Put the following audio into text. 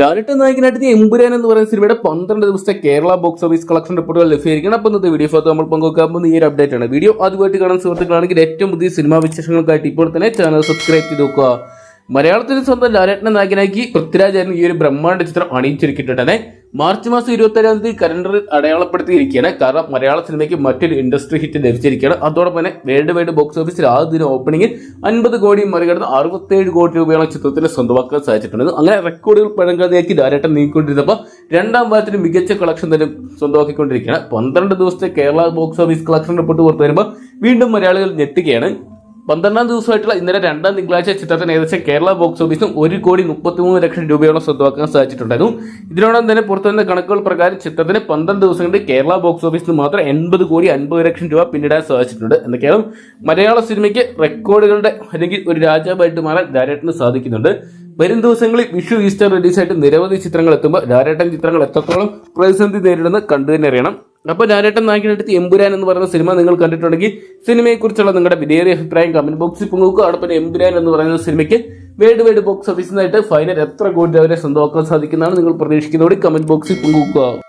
ലാലിട്ട് നായകനായിട്ട് എമ്പുരാൻ എന്ന് പറയുന്ന സിനിമയുടെ പന്ത്രണ്ട് ദിവസത്തെ കേരള ബോക്സ് ഓഫീസ് കളക്ഷൻ റിപ്പോർട്ടുകൾ ലഭ്യമായിരിക്കണം. അപ്പോൾ ഇന്നത്തെ വീഡിയോ ഫോട്ടോ നമ്മൾ പങ്കുവെക്കാൻ പോകുന്ന ഈ ഒരു അപ്ഡേറ്റ് ആണ്. വീഡിയോ ആദ്യമായിട്ട് കാണാൻ സുഹൃത്തുക്കളാണെങ്കിൽ ഏറ്റവും പുതിയ സിനിമാ വിശേഷങ്ങൾക്കായിട്ട് ഇപ്പോൾ തന്നെ ചാനൽ സബ്സ്ക്രൈബ് ചെയ്ത് നോക്കുക. മലയാളത്തിൽ സ്വന്തം ലാലേട്ടനെ നായകനാക്കി പൃഥ്വിരാജായിരുന്നു ഈ ഒരു ബ്രഹ്മാണ്ഡ ചിത്രം അണിയിച്ചൊരുക്കിയിട്ടുണ്ട് മാർച്ച് മാസം ഇരുപത്തി ഏഴാം തീയതി കലണ്ടറിൽ അടയാളപ്പെടുത്തിയിരിക്കുകയാണ്. കാരണം മലയാള സിനിമയ്ക്ക് മറ്റൊരു ഇൻഡസ്ട്രി ഹിറ്റ് ലഭിച്ചിരിക്കുകയാണ്. അതോടൊപ്പം തന്നെ വേൾഡ് വൈഡ് ബോക്സ് ഓഫീസിൽ ആദ്യ ദിന ഓപ്പണിംഗിൽ അൻപത് കോടി മറികടന്ന് അറുപത്തേഴ് കോടി രൂപയാണ് ചിത്രത്തിന് സ്വന്തമാക്കാൻ സാധിച്ചിട്ടുണ്ട് അങ്ങനെ റെക്കോർഡുകൾ പഴങ്കഥയാക്കി ധാരാട്ടം നീങ്ങിക്കൊണ്ടിരുന്നപ്പോൾ രണ്ടാം വാരത്തിന് മികച്ച കളക്ഷൻ തന്നെ സ്വന്തമാക്കിക്കൊണ്ടിരിക്കുകയാണ്. പന്ത്രണ്ട് ദിവസത്തെ Kerala box office collection report പുറത്തു വരുമ്പോൾ വീണ്ടും മലയാളികൾ ഞെട്ടുകയാണ്. പന്ത്രണ്ടാം ദിവസമായിട്ടുള്ള ഇന്നലെ രണ്ടാം തിങ്കളാഴ്ച ചിത്രത്തിന് ഏകദേശം കേരള ബോക്സ് ഓഫീസും ഒരു കോടി മുപ്പത്തിമൂന്ന് ലക്ഷം രൂപയോളം സ്വന്തമാക്കാൻ സാധിച്ചിട്ടുണ്ടായിരുന്നു. ഇതിനോടൊപ്പം തന്നെ പുറത്തുവന്ന കണക്കുകൾ പ്രകാരം ചിത്രത്തിന് പന്ത്രണ്ട് ദിവസം കൊണ്ട് കേരള ബോക്സ് ഓഫീസിൽ മാത്രം എൺപത് കോടി അൻപത് ലക്ഷം രൂപ പിന്നിടാൻ സാധിച്ചിട്ടുണ്ട്. എന്നൊക്കെയാണ് മലയാള സിനിമയ്ക്ക് റെക്കോർഡുകളുടെ അല്ലെങ്കിൽ ഒരു രാജാവായിട്ട് മാറാൻ ധാരാട്ടിന് സാധിക്കുന്നുണ്ട്. വരും ദിവസങ്ങളിൽ വിഷു ഈസ്റ്റർ റിലീസായിട്ട് നിരവധി ചിത്രങ്ങൾ എത്തുമ്പോൾ ധാരാട്ടൻ ചിത്രങ്ങൾ എത്രത്തോളം പ്രതിസന്ധി നേരിടുന്ന കണ്ടു തന്നെ അറിയണം. അപ്പോൾ ലാലേട്ടൻ നായകനെടുത്ത് എമ്പുരാൻ എന്ന് പറയുന്ന സിനിമ നിങ്ങൾ കണ്ടിട്ടുണ്ടെങ്കിൽ സിനിമയെക്കുറിച്ചുള്ള നിങ്ങളുടെ വിലയേറിയ അഭിപ്രായം കമന്റ് ബോക്സിൽ പൊങ്ങുക. അതോടൊപ്പം എമ്പുരാൻ എന്ന് പറയുന്ന സിനിമയ്ക്ക് വേഡ് വേഡ് ബോക്സ് ഓഫീസിൽ ഓഫീസിനായിട്ട് ഫൈനൽ എത്ര കോടി വരെ സ്വന്തമാക്കാൻ സാധിക്കുന്നതാണ് നിങ്ങൾ പ്രതീക്ഷിക്കുന്നതോടെ കമന്റ് ബോക്സിൽ പങ്കുവെക്കുക